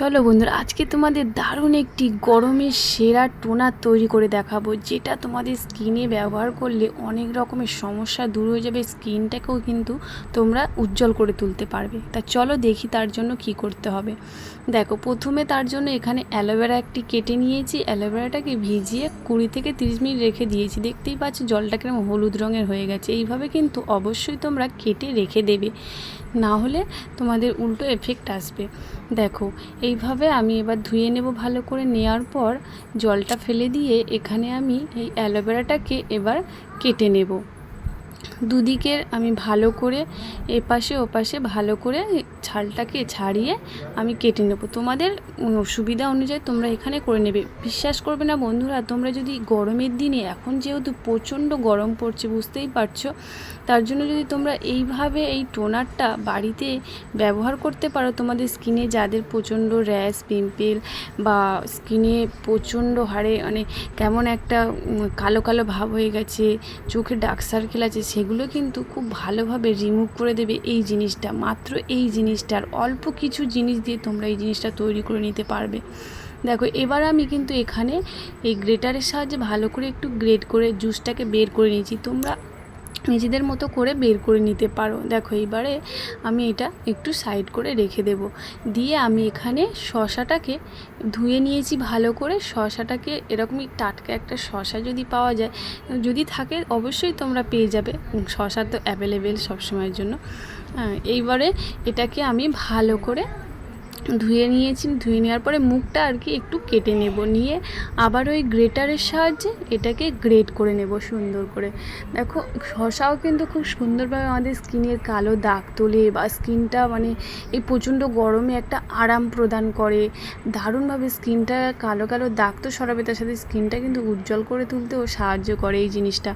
চলো বন্ধুরা, আজকে তোমাদের দারুণ একটি গরমের সেরা টোনার তৈরি করে দেখাবো, যেটা তোমাদের স্কিনে ব্যবহার করলে অনেক রকমের সমস্যা দূর হয়ে যাবে, স্কিনটাকেও কিন্তু তোমরা উজ্জ্বল করে তুলতে পারবে। তা চলো দেখি তার জন্য কি করতে হবে। দেখো, প্রথমে তার জন্য এখানে অ্যালোভেরা একটি কেটে নিয়েছি, অ্যালোভেরাটাকে ভিজিয়ে কুড়ি থেকে তিরিশ মিনিট রেখে দিয়েছি। দেখতেই পাচ্ছ জলটা কীরকম হলুদ রঙের হয়ে গেছে, এইভাবে কিন্তু অবশ্যই তোমরা কেটে রেখে দেবে, না হলে তোমাদের উল্টো এফেক্ট আসবে। দেখো এইভাবে আমি এবার ধুয়ে নেব ভালো করে। নেওয়ার পর জলটা ফেলে দিয়ে এখানে আমি এই অ্যালোভেরাটাকে এবার কেটে নেব। দুদিকের আমি ভালো করে এপাশে ওপাশে ভালো করে ছালটাকে ছাড়িয়ে আমি কেটে নেব। তোমাদের সুবিধা অনুযায়ী তোমরা এখানে করে নেবে। বিশ্বাস করবে না বন্ধুরা, তোমরা যদি গরমের দিনে, এখন যেহেতু প্রচণ্ড গরম পড়ছে, বুঝতেই পারছ, তার জন্য যদি তোমরা এইভাবে এই টোনারটা বাড়িতে ব্যবহার করতে পারো, তোমাদের স্কিনে যাদের প্রচণ্ড র্যাশ, পিম্পল বা স্কিনে প্রচণ্ড হারে মানে কেমন একটা কালো কালো ভাব হয়ে গেছে, চোখে ডার্ক সার্কেল আছে সেগুলো কিন্তু খুব ভালোভাবে রিমুভ করে দেবে এই জিনিসটা। মাত্র এই জিনিসটার অল্প কিছু জিনিস দিয়ে তোমরা এই জিনিসটা তৈরি করে নিতে পারবে। দেখো, এবার আমি কিন্তু এখানে এই গ্রেটারের সাহায্যে ভালো করে একটু গ্রেট করে জুসটাকে বের করে নিয়েছি। তোমরা নিজেদের মতো করে বের করে নিতে পারো। দেখো এবারে আমি এটা একটু সাইড করে রেখে দেব। দিয়ে আমি এখানে শশাটাকে ধুয়ে নিয়েছি ভালো করে। শশাটাকে এরকমই টাটকা একটা শশা যদি পাওয়া যায়, যদি থাকে অবশ্যই তোমরা পেয়ে যাবে। শশা তো অ্যাভেলেবেল সবসময়ের জন্য। এইবারে এটাকে আমি ভালো করে ধুয়ে নিয়েছি, ধুয়ে নেওয়ার পরে মুখটা আর কি একটু কেটে নেব। নিয়ে আবার ওই গ্রেটারের সাহায্যে এটাকে গ্রেট করে নেব সুন্দর করে। দেখো, শশাও কিন্তু খুব সুন্দরভাবে আমাদের স্কিনের কালো দাগ তোলে বা স্কিনটা মানে এই প্রচণ্ড গরমে একটা আরাম প্রদান করে। দারুণভাবে স্কিনটা কালো কালো দাগ তো সরাবে, তার সাথে স্কিনটা কিন্তু উজ্জ্বল করে তুলতেও সাহায্য করে এই জিনিসটা।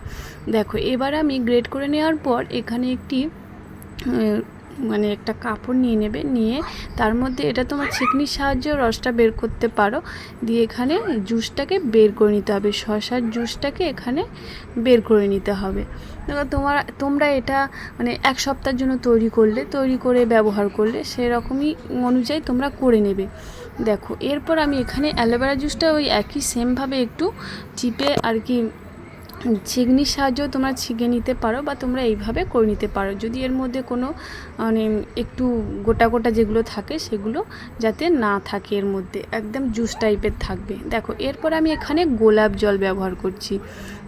দেখো, এবার আমি গ্রেট করে নেওয়ার পর এখানে একটি মানে একটা কাপড় নিয়ে নেবে, নিয়ে তার মধ্যে এটা তোমার ছিকনির সাহায্যে রসটা বের করতে পারো। দিয়ে এখানে জুসটাকে বের করে নিতে হবে শশার জুসটাকে এখানে বের করে নিতে হবে। তোমার, তোমরা এটা মানে এক সপ্তাহের জন্য তৈরি করলে, তৈরি করে ব্যবহার করলে সেরকমই অনুযায়ী তোমরা করে নেবে। দেখো, এরপর আমি এখানে অ্যালোভেরা জুসটা ওই একই সেমভাবে একটু চিপে আর কি ছেঁকনির সাহায্যেও তোমরা ছেঁকে নিতে পারো বা তোমরা এইভাবে করে নিতে পারো। যদি এর মধ্যে কোনো মানে একটু গোটা গোটা যেগুলো থাকে সেগুলো যাতে না থাকে এর মধ্যে, একদম জুস টাইপের থাকবে। দেখো, এরপর আমি এখানে গোলাপ জল ব্যবহার করছি।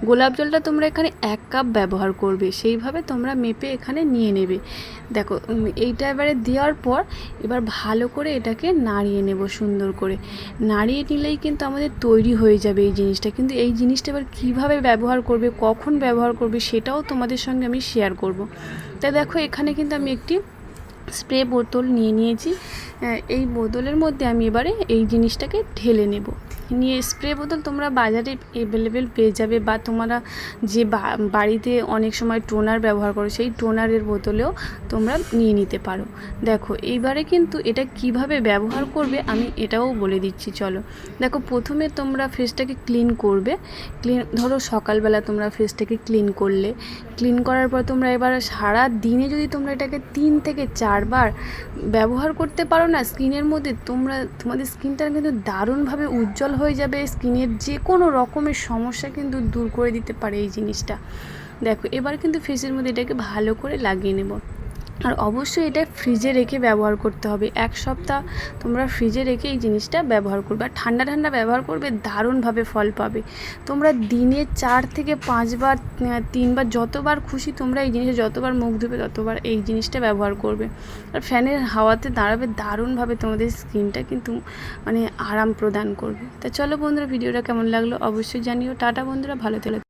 গোলাপ জলটা তোমরা এখানে এক কাপ ব্যবহার করবে, সেইভাবে তোমরা মেপে এখানে নিয়ে নেবে। দেখো এইটা এবারে দেওয়ার পর এবার ভালো করে এটাকে নাড়িয়ে নেব সুন্দর করে। নাড়িয়ে নিলেই কিন্তু আমাদের তৈরি হয়ে যাবে এই জিনিসটা। কিন্তু এই জিনিসটা এবার কীভাবে ব্যবহার করবে, কখন ব্যবহার করবে সেটাও তোমাদের সঙ্গে আমি শেয়ার করব। তা দেখো, এখানে কিন্তু আমি একটি স্প্রে বোতল নিয়ে নিয়েছি। এই বোতলের মধ্যে আমি এবারে এই জিনিসটাকে ঢেলে নেব। নিয়ে স্প্রে বোতল তোমরা বাজারে অ্যাভেলেবেল পেয়ে যাবে বা তোমরা যে বাড়িতে অনেক সময় টোনার ব্যবহার করো, সেই টোনারের বোতলেও তোমরা নিয়ে নিতে পারো। দেখো, এইবারে কিন্তু এটা কীভাবে ব্যবহার করবে আমি এটাও বলে দিচ্ছি, চলো। দেখো, প্রথমে তোমরা ফেসটাকে ক্লিন করবে। ক্লিন ধরো সকালবেলা তোমরা ফেসটাকে ক্লিন করলে। ক্লিন করার পর তোমরা এবার সারা দিনে যদি তোমরা এটাকে তিন থেকে চারবার ব্যবহার করতে পারো না স্কিনের মধ্যে, তোমরা, তোমাদের স্কিনটা কিন্তু দারুণভাবে উজ্জ্বল হয়ে যাবে, স্কিনের যে কোনো রকমের সমস্যা কিন্তু দূর করে দিতে পারে এই জিনিসটা। দেখো, এবার কিন্তু ফেসের মধ্যে এটাকে ভালো করে লাগিয়ে নেব। আর অবশ্যই এটা ফ্রিজে রেখে ব্যবহার করতে হবে। এক সপ্তাহ তোমরা ফ্রিজে রেখে এই জিনিসটা ব্যবহার করবে। আর ঠান্ডা ঠান্ডা ব্যবহার করবে, দারুণভাবে ফল পাবে। তোমরা দিনে চার থেকে পাঁচবার তিনবার যতবার খুশি তোমরা এই জিনিসটা যতবার মুখ ধুবে ততবার এই জিনিসটা ব্যবহার করবে। আর ফ্যানের হাওয়াতে দাঁড়াবে দারুণভাবে তোমাদের স্কিনটা কিন্তু মানে আরাম প্রদান করবে। তা চলো বন্ধুরা, ভিডিওটা কেমন লাগল অবশ্যই জানিও। টাটা বন্ধুরা, ভালো থেকো।